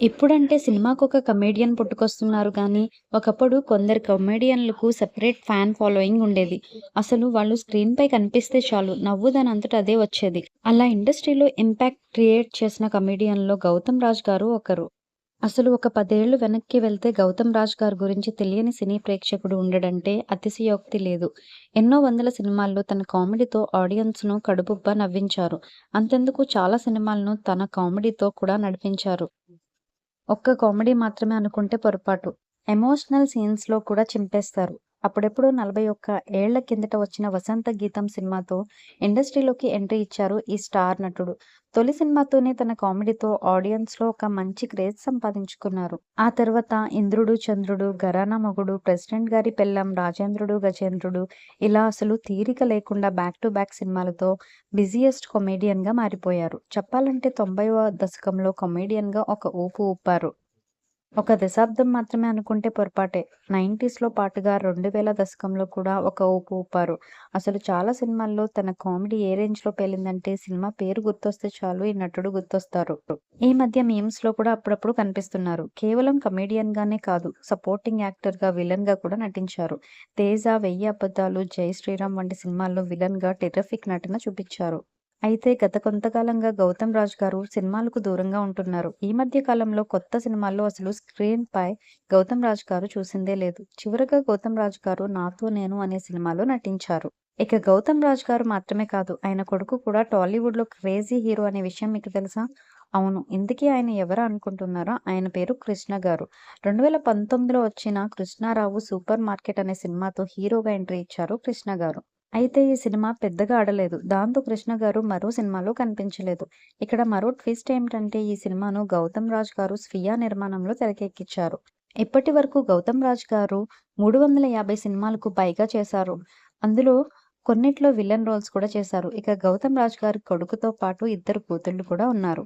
ఇప్పుడంటే ఒక కమెడియన్ పుట్టుకొస్తున్నారు కానీ ఒకప్పుడు కొందరు కమెడియన్‌లకు సెపరేట్ ఫ్యాన్ ఫాలోయింగ్ ఉండేది. అసలు వాళ్ళు స్క్రీన్ పై కనిపిస్తే చాలు నవ్వు అంతటా అదే వచ్చేది. అలా ఇండస్ట్రీలో ఇంపాక్ట్ క్రియేట్ చేసిన కమేడియన్లో 'గౌతమ్ రాజ్' గారు ఒకరు. అసలు ఒక పదేళ్ళు వెనక్కి వెళ్తే 'గౌతమ్ రాజ్' గారి గురించి తెలియని సినీ ప్రేక్షకుడు ఉండడంటే అతిశయోక్తి లేదు. ఎన్నో వందల సినిమాల్లో తన కామెడీతో ఆడియన్స్‌ను కడుపుబ్బా నవ్వించారు. అంతెందుకు చాలా సినిమాలను తన కామెడీతో కూడా నడిపించారు. ఒక్క కామెడీ మాత్రమే అనుకుంటే పొరపాటు. ఎమోషనల్ సీన్స్‌లో కూడా చింపేస్తారు. అప్పుడెప్పుడు నలభై ఒక్క ఏళ్ళ కిందట వచ్చిన 'వసంత గీతం' సినిమాతో ఇండస్ట్రీలోకి ఎంట్రీ ఇచ్చారు ఈ స్టార్ నటుడు. తొలి సినిమాతోనే తన కామెడీతో ఆడియన్స్‌లో ఒక మంచి క్రేజ్ సంపాదించుకున్నారు. ఆ తర్వాత 'ఇంద్రుడు చంద్రుడు', గరానా మొగుడు', 'ప్రెసిడెంట్ గారి పెళ్ళం 'రాజేంద్రుడు గజేంద్రుడు' ఇలా అసలు తీరిక లేకుండా బ్యాక్ టు బ్యాక్ సినిమాలతో బిజీయెస్ట్ కమెడియన్‌గా మారిపోయారు. చెప్పాలంటే తొంభైవ దశకంలో కమెడియన్‌గా ఒక ఊపు ఊపారు. ఒక దశాబ్దం మాత్రమే అనుకుంటే పొరపాటే. నైంటీస్‌లో పాటుగా రెండు వేల దశకంలో కూడా ఒక ఊపు ఊపారు. అసలు చాలా సినిమాల్లో తన కామెడీ ఏ రేంజ్‌లో పేలిందంటే సినిమా పేరు గుర్తొస్తే చాలు ఈ నటుడు గుర్తొస్తారు. ఈ మధ్య మీమ్స్‌లో కూడా అప్పుడప్పుడు కనిపిస్తున్నారు. కేవలం కమెడియన్‌గానే కాదు సపోర్టింగ్ యాక్టర్‌గా, విలన్‌గా కూడా నటించారు. 'తేజ', 'వెయ్యి అబద్ధాలు', 'జై శ్రీరామ్' వంటి సినిమాల్లో విలన్‌గా టెర్రిఫిక్ నటన చూపించారు. అయితే గత కొంతకాలంగా 'గౌతమ్ రాజ్' గారు సినిమాలకు దూరంగా ఉంటున్నారు. ఈ మధ్య కాలంలో కొత్త సినిమాల్లో అసలు స్క్రీన్ పై 'గౌతమ్ రాజ్' గారు చూసిందే లేదు. చివరగా 'గౌతమ్ రాజ్' గారు 'నాతో నేను' అనే సినిమాలో నటించారు. ఇక 'గౌతమ్ రాజ్' గారు మాత్రమే కాదు ఆయన కొడుకు కూడా టాలీవుడ్‌లో క్రేజీ హీరో అనే విషయం మీకు తెలుసా? అవును. ఇందుకే ఆయన ఎవరు అనుకుంటున్నారో ఆయన పేరు కృష్ణ గారు. రెండు వేల పంతొమ్మిదిలో వచ్చిన 'కృష్ణారావు సూపర్ మార్కెట్' అనే సినిమాతో హీరోగా ఎంట్రీ ఇచ్చారు కృష్ణ గారు. అయితే ఈ సినిమా పెద్దగా ఆడలేదు. దాంతో కృష్ణ గారు మరో సినిమాలో కనిపించలేదు. ఇక్కడ మరో ట్విస్ట్ ఏమిటంటే ఈ సినిమాను 'గౌతమ్ రాజ్' గారు స్వీయ నిర్మాణంలో తెరకెక్కించారు. ఇప్పటి వరకు 'గౌతమ్ రాజ్' గారు మూడు వందల యాభై సినిమాలకు పైగా చేశారు. అందులో కొన్నిట్లో విలన్ రోల్స్ కూడా చేశారు. ఇక 'గౌతమ్ రాజ్' గారి కొడుకుతో పాటు ఇద్దరు కూతుళ్ళు కూడా ఉన్నారు.